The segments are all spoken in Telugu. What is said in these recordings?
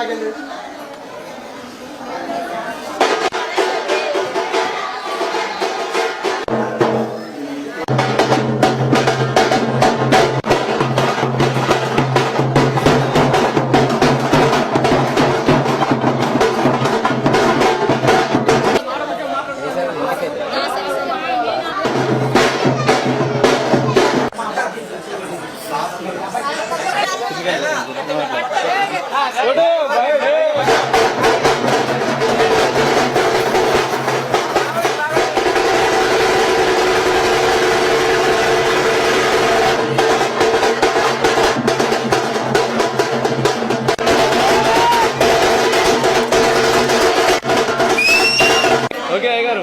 ಆಗಲಿ ఓకే అయ్య గారు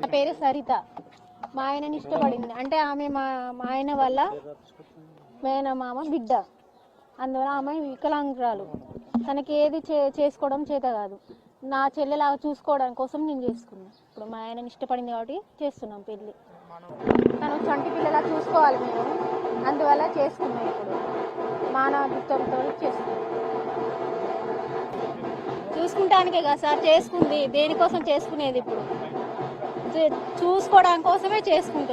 నా పేరు సరిత. మా ఆయనని ఇష్టపడింది. అంటే ఆమె మా మా ఆయన వల్ల మేనమామ బిడ్డ. అందువల్ల ఆమె వికలాంగురాలు. తనకి ఏది చే చేసుకోవడం చేత కాదు. నా చెల్లెలాగా చూసుకోవడం కోసం నేను చేసుకున్నాను ఇప్పుడు మా ఆయన ఇష్టపడింది కాబట్టి చేస్తున్నాం పెళ్ళి. తను చంటి పిల్లలా చూసుకోవాలి మేము అందువల్ల చేసుకున్నాం ఇప్పుడు. మానవత్వంతో చేస్తున్నాం చూసుకుంటానికే కదా సార్ చేసుకుంది. దేనికోసం చేసుకునేది ఇప్పుడు? చూసుకోవడం కోసమే చేసుకుంటాం